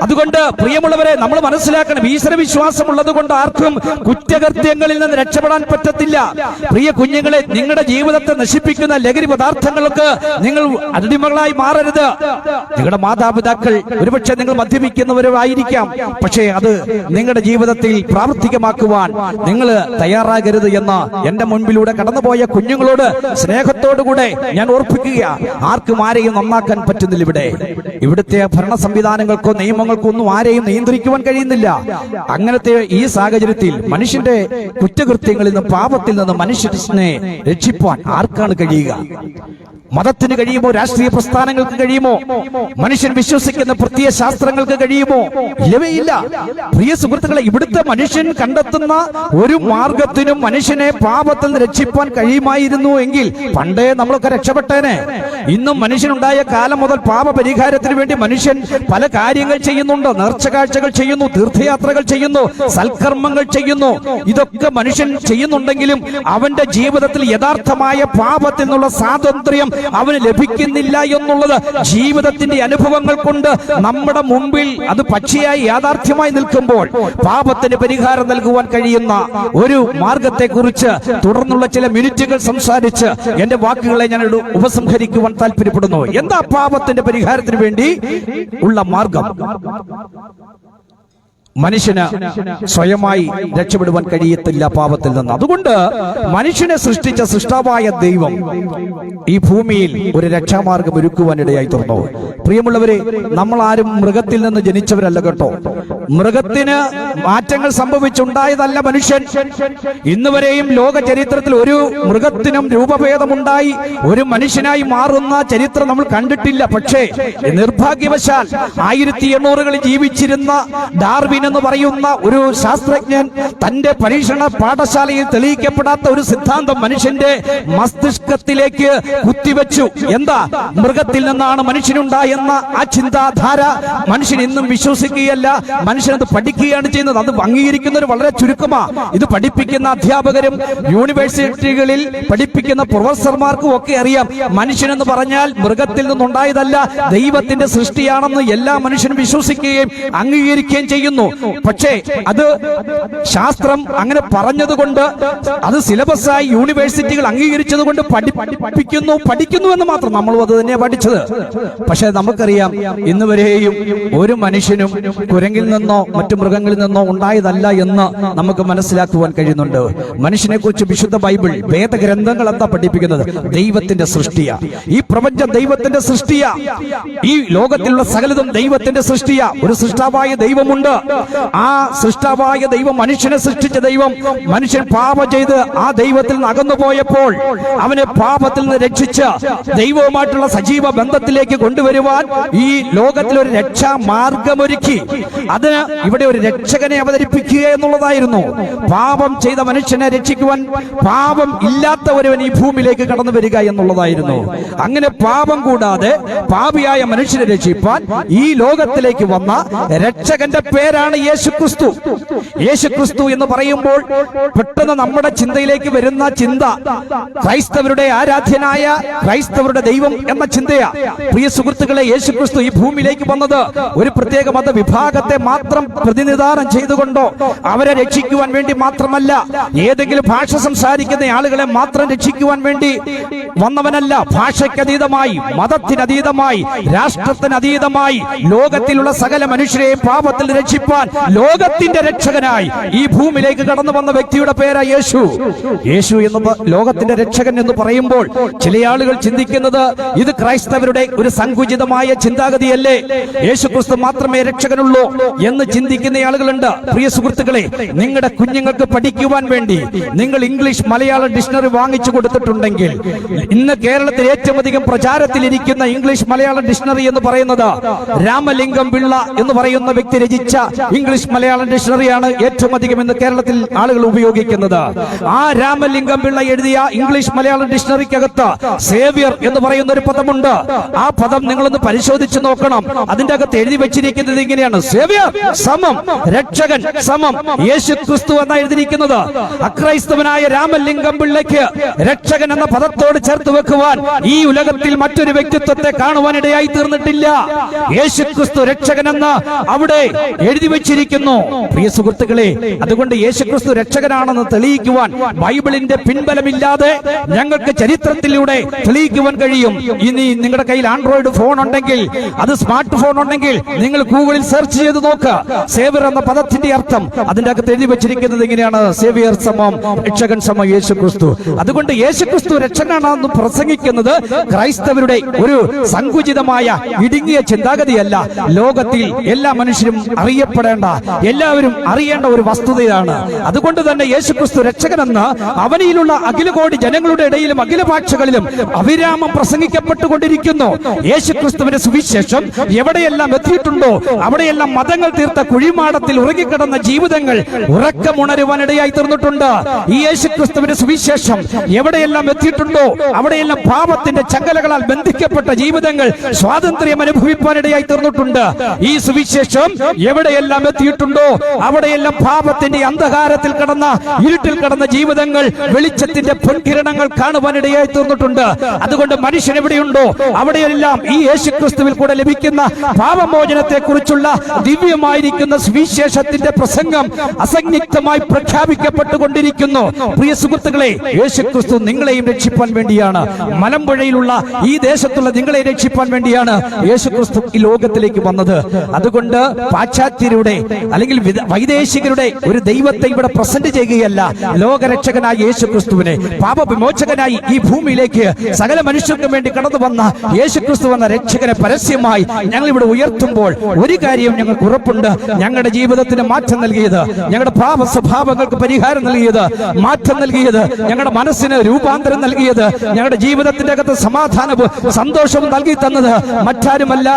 അതുകൊണ്ട് പ്രിയമുള്ളവരെ നമ്മൾ മനസ്സിലാക്കണം ഈശ്വര വിശ്വാസം ഉള്ളത് കൊണ്ട് ആർക്കും കുറ്റകൃത്യങ്ങളിൽ നിന്ന് രക്ഷപ്പെടാൻ പറ്റത്തില്ല. പ്രിയ കുഞ്ഞുങ്ങളെ നിങ്ങളുടെ ജീവിതത്തെ നശിപ്പിക്കുന്ന ലഹരി പദാർത്ഥങ്ങൾക്ക് നിങ്ങൾ അടിമകളായി മാറരുത്. നിങ്ങളുടെ മാതാപിതാക്കൾ ഒരുപക്ഷെ നിങ്ങൾ മദ്യപിക്കുന്നവരായിരിക്കാം. പക്ഷേ അത് നിങ്ങളുടെ ജീവിതത്തിൽ പ്രാവർത്തികമാക്കുവാൻ നിങ്ങൾ തയ്യാറാകരുത് എന്ന് എന്റെ മുൻപിലൂടെ കടന്നുപോയ കുഞ്ഞുങ്ങളോട് സ്നേഹത്തോടുകൂടെ ഞാൻ ഓർപ്പിക്കുക ആർക്കും ആരെയും നന്നാക്കാൻ പറ്റുന്നില്ല ഇവിടെ. ഇവിടുത്തെ ഭരണ സംവിധാനങ്ങൾക്കോ നിയമങ്ങൾക്കോ ഒന്നും ആരെയും നിയന്ത്രിക്കുവാൻ കഴിയുന്നില്ല. അങ്ങനത്തെ ഈ സാഹചര്യത്തിൽ മനുഷ്യന്റെ കുറ്റകൃത്യങ്ങളിൽ നിന്ന് പാപത്തിൽ നിന്ന് മനുഷ്യനെ രക്ഷിപ്പാൻ ആർക്കാണ് കഴിയുക? മതത്തിന് കഴിയുമോ? രാഷ്ട്രീയ പ്രസ്ഥാനങ്ങൾക്ക് കഴിയുമോ? മനുഷ്യൻ വിശ്വസിക്കുന്ന പ്രത്യേക ശാസ്ത്രങ്ങൾക്ക് കഴിയുമോ? ഇല്ലവേ ഇല്ല പ്രിയ സുഹൃത്തുക്കളെ ഇവിടുത്തെ മനുഷ്യൻ കണ്ടെത്തുന്ന ഒരു മാർഗത്തിനും മനുഷ്യനെ പാപത്തിൽ രക്ഷിപ്പാൻ കഴിയുമായിരുന്നു എങ്കിൽ പണ്ടേ നമ്മളൊക്കെ രക്ഷപ്പെട്ടേനെ. ഇന്നും മനുഷ്യനുണ്ടായ കാലം മുതൽ പാപ പരിഹാരത്തിന് വേണ്ടി മനുഷ്യൻ പല കാര്യങ്ങൾ ചെയ്യുന്നുണ്ട്. നേർച്ച കാഴ്ചകൾ ചെയ്യുന്നു തീർത്ഥയാത്രകൾ ചെയ്യുന്നു സൽക്കർമ്മങ്ങൾ ചെയ്യുന്നു. ഇതൊക്കെ മനുഷ്യൻ ചെയ്യുന്നുണ്ടെങ്കിലും അവന്റെ ജീവിതത്തിൽ യഥാർത്ഥമായ പാപത്തിൽ നിന്നുള്ള സ്വാതന്ത്ര്യം അവന് ലഭിക്കുന്നില്ല എന്നുള്ളത് ജീവിതത്തിന്റെ അനുഭവങ്ങൾ കൊണ്ട് നമ്മുടെ മുമ്പിൽ അത് പക്ഷിയായി യാഥാർത്ഥ്യമായി നിൽക്കുമ്പോൾ പാപത്തിന് പരിഹാരം നൽകുവാൻ കഴിയുന്ന ഒരു മാർഗത്തെ കുറിച്ച് തുടർന്നുള്ള ചില മിനിറ്റുകൾ സംസാരിച്ച് എന്റെ വാക്കുകളെ ഞാൻ ഉപസംഹരിക്കുവാൻ താല്പര്യപ്പെടുന്നു. എന്താ പാപത്തിന്റെ പരിഹാരത്തിന് വേണ്ടി ഉള്ള മാർഗം? മനുഷ്യന് സ്വയമായി രക്ഷപ്പെടുവാൻ കഴിയത്തില്ല പാപത്തിൽ നിന്ന്. അതുകൊണ്ട് മനുഷ്യനെ സൃഷ്ടിച്ച സൃഷ്ടാവായ ദൈവം ഈ ഭൂമിയിൽ ഒരു രക്ഷാമാർഗം ഒരുക്കുവാനിടയായി തുറന്നു പ്രിയമുള്ളവരെ നമ്മൾ ആരും മൃഗത്തിൽ നിന്ന് ജനിച്ചവരല്ല കേട്ടോ. മൃഗത്തിന് മാറ്റങ്ങൾ സംഭവിച്ചുണ്ടായതല്ല മനുഷ്യൻ. ഇന്നുവരെയും ലോക ചരിത്രത്തിൽ ഒരു മൃഗത്തിനും രൂപഭേദമുണ്ടായി. ഒരു മനുഷ്യനായി മാറുന്ന ചരിത്രം നമ്മൾ കണ്ടിട്ടില്ല. പക്ഷേ നിർഭാഗ്യവശാൽ ആയിരത്തി എണ്ണൂറുകളിൽ ജീവിച്ചിരുന്ന ഡാർവിൻ എന്ന് പറയുന്ന ഒരു ശാസ്ത്രജ്ഞൻ തന്റെ പരീക്ഷണ പാഠശാലയിൽ തെളിയിക്കപ്പെടാത്ത ഒരു സിദ്ധാന്തം മനുഷ്യന്റെ മസ്തിഷ്കത്തിലേക്ക് കുത്തിവെച്ചു. എന്താ? മൃഗത്തിൽ നിന്നാണ് മനുഷ്യനുണ്ടായെന്ന ആ ചിന്താധാര മനുഷ്യൻ ഇന്നും വിശ്വസിക്കുകയല്ല. മനുഷ്യനത് പഠിക്കുകയാണ് ചെയ്യുന്നത്. അത് അംഗീകരിക്കുന്നവർ വളരെ ചുരുക്കമാ. ഇത് പഠിപ്പിക്കുന്ന അധ്യാപകരും യൂണിവേഴ്സിറ്റികളിൽ പഠിപ്പിക്കുന്ന പ്രൊഫസർമാർക്കും ഒക്കെ അറിയാം. മനുഷ്യനെന്ന് പറഞ്ഞാൽ മൃഗത്തിൽ നിന്നുണ്ടായതല്ല ദൈവത്തിന്റെ സൃഷ്ടിയാണെന്ന് എല്ലാ മനുഷ്യനും വിശ്വസിക്കുകയും അംഗീകരിക്കുകയും ചെയ്യുന്നു. പക്ഷേ അത് ശാസ്ത്രം അങ്ങനെ പറഞ്ഞതുകൊണ്ട് അത് സിലബസായി യൂണിവേഴ്സിറ്റികൾ അംഗീകരിച്ചത് കൊണ്ട് പഠിപ്പിക്കുന്നു പഠിക്കുന്നു എന്ന് മാത്രം നമ്മൾ അത് തന്നെയാണ് പഠിച്ചത്. പക്ഷെ നമുക്കറിയാം ഇന്ന് വരെയും ഒരു മനുഷ്യനും കുരങ്ങിൽ നിന്നോ മറ്റു മൃഗങ്ങളിൽ നിന്നോ ഉണ്ടായതല്ല എന്ന് നമുക്ക് മനസ്സിലാക്കുവാൻ കഴിയുന്നുണ്ട്. മനുഷ്യനെ കുറിച്ച് വിശുദ്ധ ബൈബിൾ വേദഗ്രന്ഥങ്ങൾ എന്താ പഠിപ്പിക്കുന്നത്? ദൈവത്തിന്റെ സൃഷ്ടിയ. ഈ പ്രപഞ്ചം ദൈവത്തിന്റെ സൃഷ്ടിയ. ഈ ലോകത്തിലുള്ള സകലതും ദൈവത്തിന്റെ സൃഷ്ടിയ. ഒരു സൃഷ്ടാവായ ദൈവമുണ്ട്. ആ സൃഷ്ടാവായ ദൈവം മനുഷ്യനെ സൃഷ്ടിച്ച ദൈവം മനുഷ്യൻ പാപം ചെയ്ത് ആ ദൈവത്തിൽ നിന്ന് അകന്നു പോയപ്പോൾ അവനെ പാപത്തിൽ നിന്ന് രക്ഷിച്ച് ദൈവവുമായിട്ടുള്ള സജീവ ബന്ധത്തിലേക്ക് കൊണ്ടുവരുവാൻ ഈ ലോകത്തിൽ ഒരു രക്ഷാ മാർഗമൊരുക്കി അതിന് ഇവിടെ ഒരു രക്ഷകനെ അവതരിപ്പിക്കുക എന്നുള്ളതായിരുന്നു. പാപം ചെയ്ത മനുഷ്യനെ രക്ഷിക്കുവാൻ പാപം ഇല്ലാത്ത ഒരുവൻ ഈ ഭൂമിയിലേക്ക് കടന്നു വരിക എന്നുള്ളതായിരുന്നു. അങ്ങനെ പാപം കൂടാതെ പാപിയായ മനുഷ്യനെ രക്ഷിപ്പാൻ ഈ ലോകത്തിലേക്ക് വന്ന രക്ഷകന്റെ പേരാണ് യേശു ക്രിസ്തു യേശു ക്രിസ്തു എന്ന് പറയുമ്പോൾ പെട്ടെന്ന് നമ്മുടെ ചിന്തയിലേക്ക് വരുന്ന ചിന്ത. ക്രൈസ്തവരുടെ ആരാധ്യനായ ക്രൈസ്തവരുടെ ദൈവം എന്ന ചിന്തയാ. പ്രിയ സുഹൃത്തുക്കളെ യേശു ക്രിസ്തു ഈ ഭൂമിയിലേക്ക് വന്നത് ഒരു പ്രത്യേക മതവിഭാഗത്തെ മാത്രം പ്രതിനിധാനം ചെയ്തുകൊണ്ടോ അവരെ രക്ഷിക്കുവാൻ വേണ്ടി മാത്രമല്ല ഏതെങ്കിലും ഭാഷ സംസാരിക്കുന്ന ആളുകളെ മാത്രം രക്ഷിക്കുവാൻ വേണ്ടി വന്നവനല്ല. ഭാഷയ്ക്കതീതമായി മതത്തിനതീതമായി രാഷ്ട്രത്തിനതീതമായി ലോകത്തിലുള്ള സകല മനുഷ്യരെയും പാപത്തിൽ രക്ഷിപ്പാൻ ലോകത്തിന്റെ രക്ഷകനായി ഈ ഭൂമിയിലേക്ക് കടന്നു വന്ന വ്യക്തിയുടെ പേരാ യേശു. യേശു എന്ന് ലോകത്തിന്റെ രക്ഷകൻ എന്ന് പറയുമ്പോൾ ചില ആളുകൾ ചിന്തിക്കുന്നത് ഇത് ക്രൈസ്തവരുടെ ഒരു സങ്കുചിതമായ ചിന്താഗതിയല്ലേ? യേശു ക്രിസ്തു മാത്രമേ രക്ഷകനുള്ളൂ എന്ന് ചിന്തിക്കുന്ന ആളുകളുണ്ട്. പ്രിയ സുഹൃത്തുക്കളെ നിങ്ങളുടെ കുഞ്ഞുങ്ങൾക്ക് പഠിക്കുവാൻ വേണ്ടി നിങ്ങൾ ഇംഗ്ലീഷ് മലയാളം ഡിക്ഷണറി വാങ്ങിച്ചു കൊടുത്തിട്ടുണ്ടെങ്കിൽ ഇന്ന് കേരളത്തിൽ ഏറ്റവും അധികം പ്രചാരത്തിലിരിക്കുന്ന ഇംഗ്ലീഷ് മലയാളം ഡിക്ഷണറി എന്ന് പറയുന്നത് രാമലിംഗം പിള്ള എന്ന് പറയുന്ന വ്യക്തി രചിച്ച ഇംഗ്ലീഷ് മലയാളം ഡിക്ഷണറിയാണ് ഏറ്റവും അധികം ഇന്ന് കേരളത്തിൽ ആളുകൾ ഉപയോഗിക്കുന്നത്. ആ രാമലിംഗം പിള്ള എഴുതിയ ഇംഗ്ലീഷ് മലയാളം ഡിക്ഷണറിക്കകത്ത് സേവിയർ എന്ന് പറയുന്ന ഒരു പദമുണ്ട്. ആ പദം നിങ്ങളൊന്ന് പരിശോധിച്ച് നോക്കണം. അതിന്റെ അകത്ത് എഴുതി വെച്ചിരിക്കുന്നത് ഇങ്ങനെയാണ്. സേവിയർ സമം രക്ഷകൻ സമം യേശു ക്രിസ്തു എന്നാണ് എഴുതിയിരിക്കുന്നത്. അക്രൈസ്തവനായ രാമലിംഗം പിള്ളയ്ക്ക് രക്ഷകൻ എന്ന പദത്തോട് ചേർത്ത് വെക്കുവാൻ ഈ ഉലകത്തിൽ മറ്റൊരു വ്യക്തിത്വത്തെ കാണുവാനിടയായി തീർന്നിട്ടില്ല. യേശു ക്രിസ്തു രക്ഷകൻ എന്ന് അവിടെ എഴുതി വെച്ചിരിക്കുന്നു പ്രിയ സുഹൃത്തുക്കളെ അതുകൊണ്ട് യേശുക്രിസ്തു രക്ഷകനാണെന്ന് തെളിയിക്കുവാൻ ബൈബിളിന്റെ പിൻബലമില്ലാതെ ഞങ്ങൾക്ക് ചരിത്രത്തിലൂടെ തെളിയിക്കുവാൻ കഴിയും. ഇനി നിങ്ങളുടെ കയ്യിൽ ആൻഡ്രോയിഡ് ഫോൺ ഉണ്ടെങ്കിൽ അത് സ്മാർട്ട് ഫോൺ ഉണ്ടെങ്കിൽ നിങ്ങൾ ഗൂഗിളിൽ സെർച്ച് ചെയ്ത് നോക്കുക സേവർ എന്ന പദത്തിന്റെ അർത്ഥം അതിന്റെ അകത്ത് എഴുതി വെച്ചിരിക്കുന്നത് ഇങ്ങനെയാണ്. സേവിയർ സമം രക്ഷകൻ സമം യേശു ക്രിസ്തു അതുകൊണ്ട് യേശു ക്രിസ്തു രക്ഷകനാണെന്ന് പ്രസംഗിക്കുന്നത് ക്രൈസ്തവരുടെ ഒരു സങ്കുചിതമായ ഇടുങ്ങിയ ചിന്താഗതിയല്ല. ലോകത്തിൽ എല്ലാ മനുഷ്യരും അറിയപ്പെടേണ്ട എല്ലാവരും അറിയേണ്ട ഒരു വസ്തുതയാണ്. അതുകൊണ്ട് തന്നെ യേശുക്രിസ്തു രക്ഷകനെന്ന് അവനിയിലുള്ള അഖില കോടി ജനങ്ങളുടെ ഇടയിലും അഖില ഭാഷകളിലും അവിരാമം പ്രസംഗിക്കപ്പെട്ടുകൊണ്ടിരിക്കുന്നു. യേശു ക്രിസ്തുവിന്റെ സുവിശേഷം എവിടെയെല്ലാം എത്തിയിട്ടുണ്ടോ അവിടെയെല്ലാം മതങ്ങൾ തീർത്ത കുഴിമാടത്തിൽ ഉറങ്ങിക്കിടന്ന ജീവിതങ്ങൾ ഉറക്കമുണരുവാനിടയായി തീർന്നിട്ടുണ്ട്. ഈ യേശുക്രിസ്തുവിന്റെ സുവിശേഷം എവിടെയെല്ലാം എത്തിയിട്ടുണ്ടോ അവിടെയെല്ലാം പാപത്തിന്റെ ചങ്ങലകളാൽ ബന്ധിക്കപ്പെട്ട ജീവിതങ്ങൾ സ്വാതന്ത്ര്യം അനുഭവിപ്പാനിടയായി തീർന്നിട്ടുണ്ട്. ഈ സുവിശേഷം എവിടെയെല്ലാം എത്തിയിട്ടുണ്ടോ? അവിടെയെല്ലാം പാപത്തിന്റെ അന്ധകാരത്തിൽ കടന്ന ഇരുട്ടിൽ കടന്ന ജീവിതങ്ങൾ വെളിച്ചത്തിന്റെ പൊൻകിരണങ്ങൾ കാണുവാനിടയായി തീർന്നിട്ടുണ്ട്. അതുകൊണ്ട് മനുഷ്യൻ എവിടെയുണ്ടോ? അവിടെയെല്ലാം ഈ യേശുക്രിസ്തുവിൽ കൂടെ ലഭിക്കുന്ന പാപമോചനത്തെ കുറിച്ചുള്ള ദിവ്യമായിരിക്കുന്ന സുവിശേഷത്തിന്റെ പ്രസംഗം അസംയുക്തമായി പ്രഖ്യാപിക്കപ്പെട്ടുകൊണ്ടിരിക്കുന്നു. പ്രിയ സുഹൃത്തുക്കളെ യേശുക്രിസ്തു നിങ്ങളെയും രക്ഷിപ്പാൻ വേണ്ടിയാണ്. മലമ്പുഴയിലുള്ള ഈ ദേശത്തുള്ള നിങ്ങളെ രക്ഷിപ്പാൻ വേണ്ടിയാണ് യേശുക്രിസ്തു ഈ ലോകത്തിലേക്ക് വന്നത്. അതുകൊണ്ട് പാശ്ചാത്യരുടെ അല്ലെങ്കിൽ വൈദേശികരുടെ ഒരു ദൈവത്തെ ഇവിടെ പ്രസന്റ് ചെയ്യുകയല്ല. ലോകരക്ഷകനായ യേശു ക്രിസ്തുവിനെ പാപവിമോചകനായി ഈ ഭൂമിയിലേക്ക് സകല മനുഷ്യർക്കും വേണ്ടി കടന്നു വന്ന യേശു ക്രിസ്തു എന്ന രക്ഷകനെ പരസ്യമായി ഞങ്ങൾ ഇവിടെ ഉയർത്തുമ്പോൾ ഒരു കാര്യം ഞങ്ങൾക്ക് ഉറപ്പുണ്ട്. ഞങ്ങളുടെ ജീവിതത്തിന് മാറ്റം നൽകിയത് ഞങ്ങളുടെ പാപ സ്വഭാവങ്ങൾക്ക് പരിഹാരം നൽകിയത് മാറ്റം നൽകിയത് ഞങ്ങളുടെ മനസ്സിന് രൂപാന്തരം നൽകിയത് ഞങ്ങളുടെ ജീവിതത്തിന്റെ അകത്ത് സമാധാനവും സന്തോഷവും നൽകി തന്നത് മറ്റാരുമല്ല.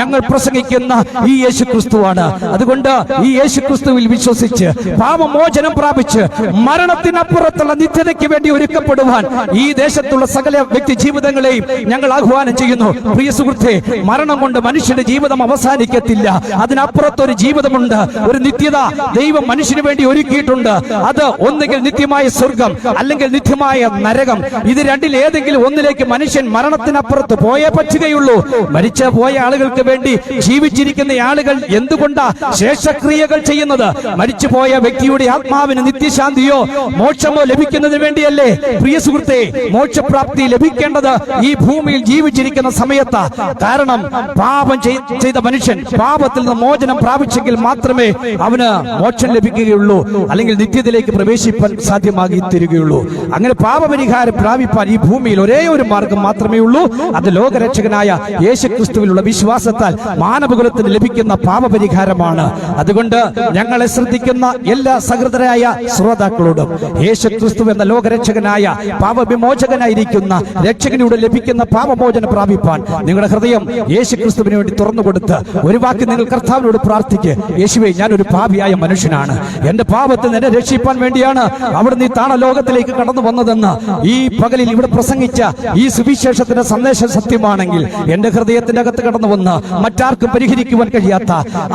ഞങ്ങൾ പ്രസംഗിക്കുന്ന ഈ യേശു ക്രിസ്തുവാണ് അതുകൊണ്ട് അതുകൊണ്ട് ഈ യേശുക്രിസ്തുവിൽ വിശ്വസിച്ച് പാപമോചനം പ്രാപിച്ച് മരണത്തിനപ്പുറത്തുള്ള നിത്യതയ്ക്ക് വേണ്ടി ഒരുക്കപ്പെടുവാൻ ഈ ദേശത്തുള്ള സകല വ്യക്തി ജീവിതങ്ങളെയും ഞങ്ങൾ ആഹ്വാനം ചെയ്യുന്നു. പ്രിയ സുഹൃത്തെ മരണം കൊണ്ട് മനുഷ്യന്റെ ജീവിതം അവസാനിക്കത്തില്ല. അതിനപ്പുറത്തൊരു ജീവിതമുണ്ട്. ഒരു നിത്യത ദൈവം മനുഷ്യന് വേണ്ടി ഒരുക്കിയിട്ടുണ്ട്. അത് ഒന്നുകിൽ നിത്യമായ സ്വർഗം അല്ലെങ്കിൽ നിത്യമായ നരകം. ഇത് രണ്ടിൽ ഏതെങ്കിലും ഒന്നിലേക്ക് മനുഷ്യൻ മരണത്തിനപ്പുറത്ത് പോയേ പറ്റുകയുള്ളൂ. മരിച്ച പോയ ആളുകൾക്ക് വേണ്ടി ജീവിച്ചിരിക്കുന്ന ആളുകൾ എന്തുകൊണ്ടാ ശേഷക്രിയകൾ ചെയ്യുന്നത് മരിച്ചുപോയ വ്യക്തിയുടെ ആത്മാവിന് നിത്യശാന്തിയോ മോക്ഷമോ ലഭിക്കുന്നതിന് വേണ്ടിയല്ലേ? പ്രിയ സുഹൃത്തെ മോക്ഷപ്രാപ്തി ലഭിക്കേണ്ടത് ഈ ഭൂമിയിൽ ജീവിച്ചിരിക്കുന്ന സമയത്ത്. കാരണം പാപം ചെയ്ത മനുഷ്യൻ പാപത്തിൽ നിന്ന് മോചനം പ്രാപിച്ചെങ്കിൽ മാത്രമേ അവന് മോക്ഷം ലഭിക്കുകയുള്ളൂ അല്ലെങ്കിൽ നിത്യത്തിലേക്ക് പ്രവേശിപ്പാൻ സാധ്യമാകി തരികയുള്ളൂ. അങ്ങനെ പാപപരിഹാരം പ്രാപിപ്പാൻ ഈ ഭൂമിയിൽ ഒരേ ഒരു മാർഗം മാത്രമേ ഉള്ളൂ. അത് ലോകരക്ഷകനായ യേശുക്രിസ്തുവിലുള്ള വിശ്വാസത്താൽ മാനവകുലത്തിന് ലഭിക്കുന്ന പാപപരിഹാരമാണ്. അതുകൊണ്ട് ഞങ്ങളെ ശ്രദ്ധിക്കുന്ന എല്ലാ സഹൃദരായ ശ്രോതാക്കളോടും യേശു ക്രിസ്തു എന്ന ലോകരക്ഷകനായ പാപവിമോചകനായിരിക്കുന്ന രക്ഷകനിലൂടെ ലഭിക്കുന്ന പാപമോചനം പ്രാപിപ്പാൻ നിങ്ങളുടെ ഹൃദയം യേശു ക്രിസ്തുവിന് വേണ്ടി തുറന്നു കൊടുത്ത് ഒരു വാക്ക് നിങ്ങൾ കർത്താവിനോട് പ്രാർത്ഥിക്ക്. യേശുവെ ഞാൻ ഒരു പാപിയായ മനുഷ്യനാണ്. എന്റെ പാപത്തിൽ നിന്നെ രക്ഷിപ്പാൻ വേണ്ടിയാണ് അവിടെ നീ താണ ലോകത്തിലേക്ക് കടന്നു വന്നതെന്ന് ഈ പകലിൽ ഇവിടെ പ്രസംഗിച്ച ഈ സുവിശേഷത്തിന്റെ സന്ദേശം സത്യമാണെങ്കിൽ എന്റെ ഹൃദയത്തിന്റെ അകത്ത് കടന്നു വന്ന് മറ്റാർക്കും പരിഹരിക്കുവാൻ കഴിയാത്ത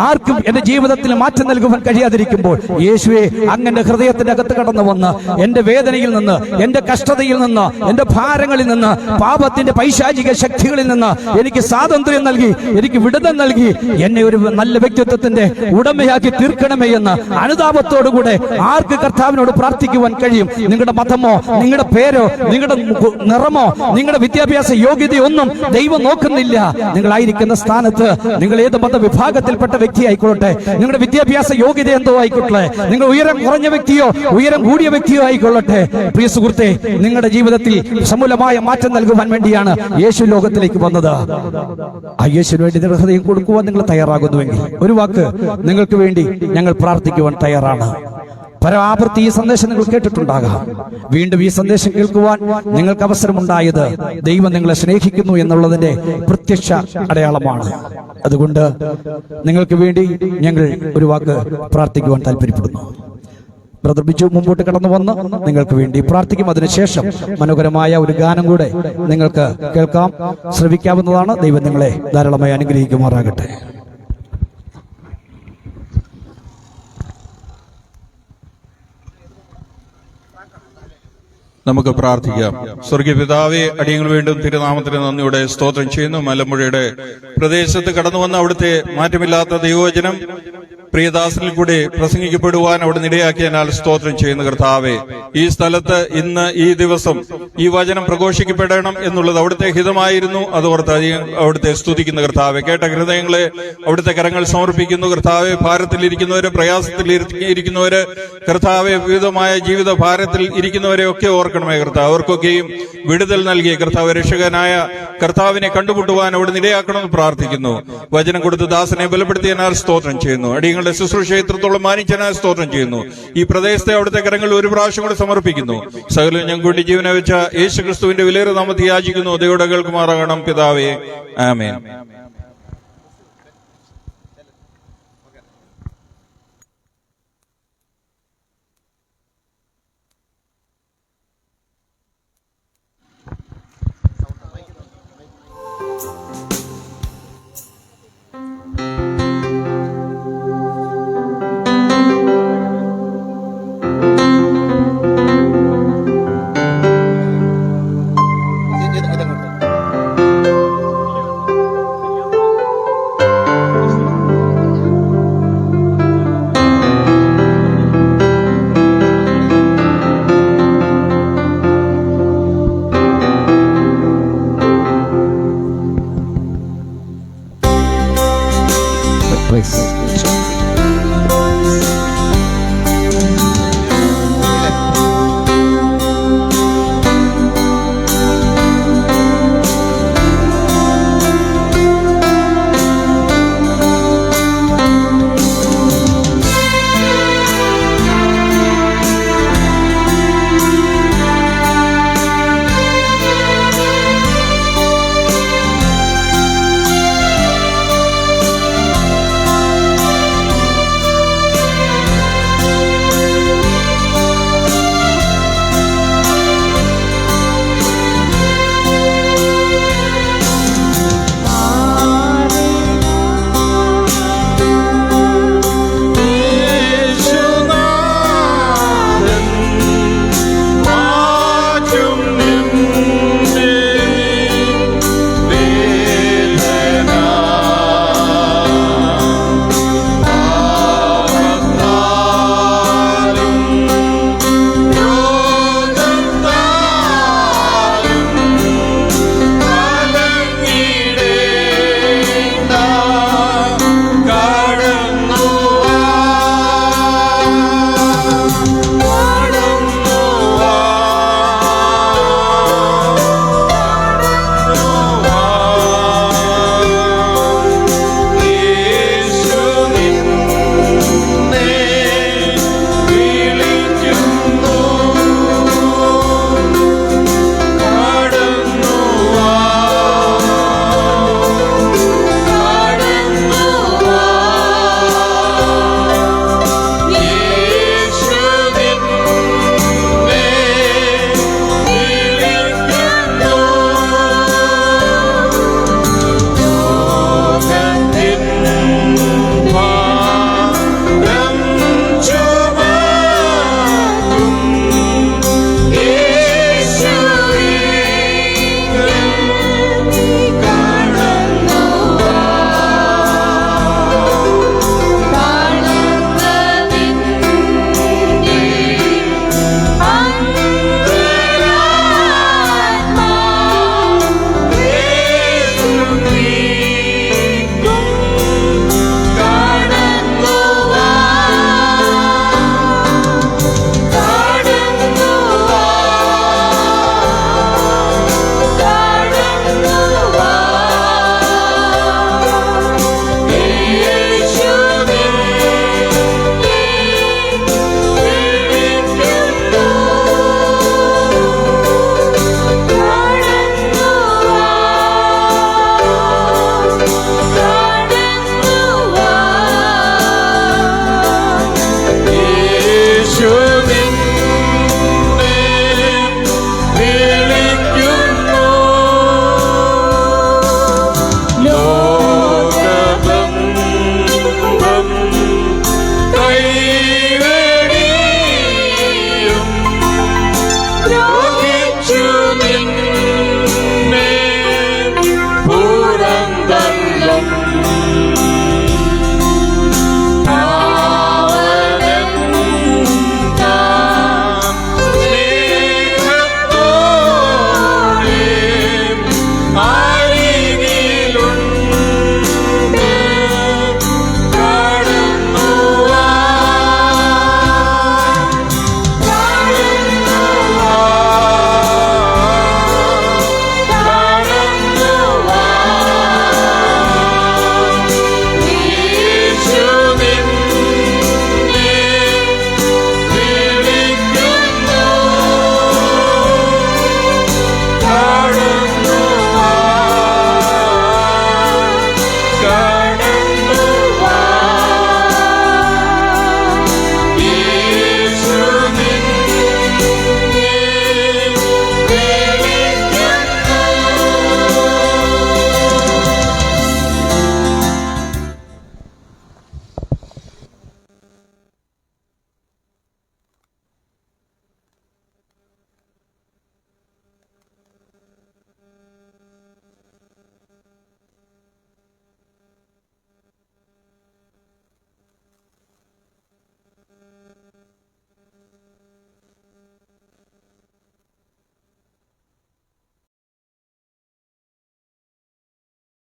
ആർക്കും എന്റെ ജീവിതത്തിൽ മാറ്റം നൽകുവാൻ കഴിയാതിരിക്കുമ്പോൾ യേശുവെ അങ്ങന്റെ ഹൃദയത്തിന്റെ അകത്ത് കടന്നു വന്ന് എന്റെ വേദനയിൽ നിന്ന് എന്റെ കഷ്ടതയിൽ നിന്ന് എന്റെ ഭാരങ്ങളിൽ നിന്ന് പാപത്തിന്റെ പൈശാചിക ശക്തികളിൽ നിന്ന് എനിക്ക് സ്വാതന്ത്ര്യം നൽകി എനിക്ക് വിടുതൽ നൽകി എന്നെ ഒരു നല്ല വ്യക്തിത്വത്തിന്റെ ഉടമയാക്കി തീർക്കണമേ എന്ന് അനുതാപത്തോടുകൂടെ ആർക്ക് കർത്താവിനോട് പ്രാർത്ഥിക്കുവാൻ കഴിയും? നിങ്ങളുടെ മതമോ നിങ്ങളുടെ പേരോ നിങ്ങളുടെ നിറമോ നിങ്ങളുടെ വിദ്യാഭ്യാസ യോഗ്യതയൊന്നും ദൈവം നോക്കുന്നില്ല. നിങ്ങളായിരിക്കുന്ന സ്ഥാനത്ത് നിങ്ങൾ ഏത് മതവിഭാഗത്തിൽപ്പെട്ട വ്യക്തി ആയിക്കൊള്ളട്ടെ. നിങ്ങളുടെ വിദ്യാഭ്യാസ യോഗ്യത എന്തോ ആയിക്കോട്ടെ നിങ്ങൾ ഉയരം കുറഞ്ഞ വ്യക്തിയോ ഉയരം കൂടിയ വ്യക്തിയോ ആയിക്കൊള്ളട്ടെ. പ്രിയ സുഹൃത്തെ നിങ്ങളുടെ ജീവിതത്തിൽ സമൂലമായ മാറ്റം നൽകുവാൻ വേണ്ടിയാണ് യേശു ലോകത്തിലേക്ക് വന്നത്. ആ യേശുവിന് വേണ്ടി നിങ്ങളുടെ ഹൃദയം കൊടുക്കുവാൻ നിങ്ങൾ തയ്യാറാകുന്നുവെങ്കിൽ ഒരു വാക്ക് നിങ്ങൾക്ക് വേണ്ടി ഞങ്ങൾ പ്രാർത്ഥിക്കുവാൻ തയ്യാറാണ്. പരാവർത്തി ഈ സന്ദേശം നിങ്ങൾ കേട്ടിട്ടുണ്ടാകാം. വീണ്ടും ഈ സന്ദേശം കേൾക്കുവാൻ നിങ്ങൾക്ക് അവസരമുണ്ടായത് ദൈവം നിങ്ങളെ സ്നേഹിക്കുന്നു എന്നുള്ളതിന്റെ പ്രത്യക്ഷ അടയാളമാണ്. അതുകൊണ്ട് നിങ്ങൾക്ക് വേണ്ടി ഞങ്ങൾ ഒരു വാക്ക് പ്രാർത്ഥിക്കുവാൻ താല്പര്യപ്പെടുന്നു ബ്രദർ മുമ്പോട്ട് കടന്നു വന്ന് നിങ്ങൾക്ക് വേണ്ടി പ്രാർത്ഥിക്കും. അതിനുശേഷം മനോഹരമായ ഒരു ഗാനം കൂടെ നിങ്ങൾക്ക് കേൾക്കാം. ശ്രവിക്കാവുന്നതാണ് ദൈവം നിങ്ങളെ ധാരാളമായി അനുഗ്രഹിക്കുമാറാകട്ടെ. നമുക്ക് പ്രാർത്ഥിക്കാം. സ്വർഗീയ പിതാവെ അടിയങ്ങൾ വീണ്ടും തിരുനാമത്തിന് നന്ദിയുടെ സ്തോത്രം ചെയ്യുന്നു. മലമ്പുഴയുടെ പ്രദേശത്ത് കടന്നു വന്ന അവിടുത്തെ മാറ്റമില്ലാത്ത ദൈവവചനം പ്രിയദാസനിൽ കൂടി പ്രസംഗിക്കപ്പെടുവാൻ അവിടെ നിടയാക്കിയതിനാൽ സ്തോത്രം ചെയ്യുന്ന കർത്താവെ. ഈ സ്ഥലത്ത് ഇന്ന് ഈ ദിവസം ഈ വചനം പ്രഘോഷിക്കപ്പെടണം എന്നുള്ളത് അവിടുത്തെ ഹിതമായിരുന്നു. അതോർത്ത് അധികം അവിടുത്തെ സ്തുതിക്കുന്ന കർത്താവെ. കേട്ട ഹൃദയങ്ങളെ അവിടുത്തെ കരങ്ങൾ സമർപ്പിക്കുന്നു കർത്താവെ. ഭാരത്തിലിരിക്കുന്നവര് പ്രയാസത്തിൽ ഇരിക്കുന്നവര് കർത്താവെ വിവിധമായ ജീവിത ഭാരത്തിൽ ഇരിക്കുന്നവരെ ഒക്കെ ഓർക്കണമേ കർത്താവ്. അവർക്കൊക്കെയും വിടുതൽ നൽകിയ കർത്താവ് രക്ഷകനായ കർത്താവിനെ കണ്ടുമുട്ടുവാൻ അവിടെ നിരയാക്കണമെന്ന് പ്രാർത്ഥിക്കുന്നു. വചനം കൊടുത്ത് ദാസനെ ബലപ്പെടുത്തിയതിനാൽ സ്തോത്രം ചെയ്യുന്നു. അടിയങ്ങളുടെ ശുശ്രൂഷ എത്രത്തോളം മാനിച്ചതിനാൽ സ്തോത്രം ചെയ്യുന്നു. ഈ പ്രദേശത്തെ അവിടുത്തെ കരങ്ങൾ ഒരു പ്രാവശ്യം കൂടെ സമർപ്പിക്കുന്നു. സകലം ഞങ്ങൾ കൂട്ടി ജീവനെ വെച്ച യേശു ക്രിസ്തുവിന്റെ വിലയേറെ നാമത്തെ യാചിക്കുന്നു ദൈവയുടെ കേൾക്കുമാറാകണം. പിതാവേ ആമേൻ.